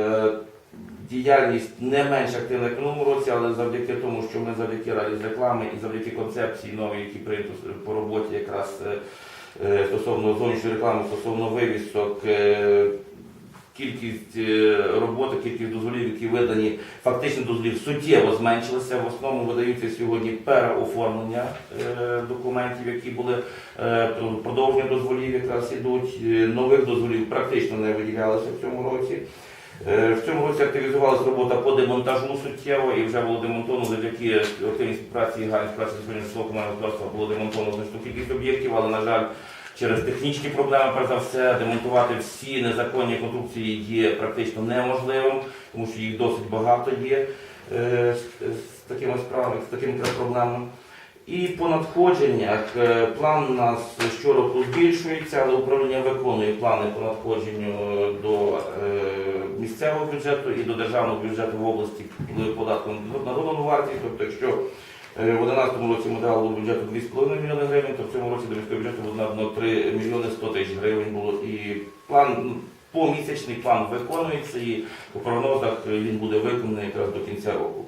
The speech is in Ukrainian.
Е, Діяльність не менш активна як в минулому році, але завдяки тому, що ми завдяки раді з реклами і завдяки концепції новій, які прийнято по роботі якраз е, е, стосовно зовнішньої реклами, стосовно вивісок, кількість роботи, кількість дозволів, які видані, фактично дозволів суттєво зменшилася. В основному видаються сьогодні переоформлення документів, які були продовження дозволів, якраз ідуть. Нових дозволів практично не виділялося в цьому році. Е, В цьому році активізувалася робота по демонтажу суттєво і вже було демонтовано завдяки активній співпраці і гарній співпраці з комунального господарства було демонтовано значну кількість об'єктів, але, на жаль, через технічні проблеми, перш за все, демонтувати всі незаконні конструкції є практично неможливим, тому що їх досить багато є е, з, такими справами, з такими проблемами. І по надходженнях е, план у нас щороку збільшується, але управління виконує плани по надходженню до місцевого бюджету і до державного бюджету в області податком на додану вартість. Тобто, якщо е, в 2011 році ми дали бюджету 2,5 мільйони гривень, то в цьому році до міського бюджету буде надано 3 мільйони 100 тисяч гривень було. І план ну, помісячний план виконується і по прогнозах е, він буде виконаний якраз до кінця року.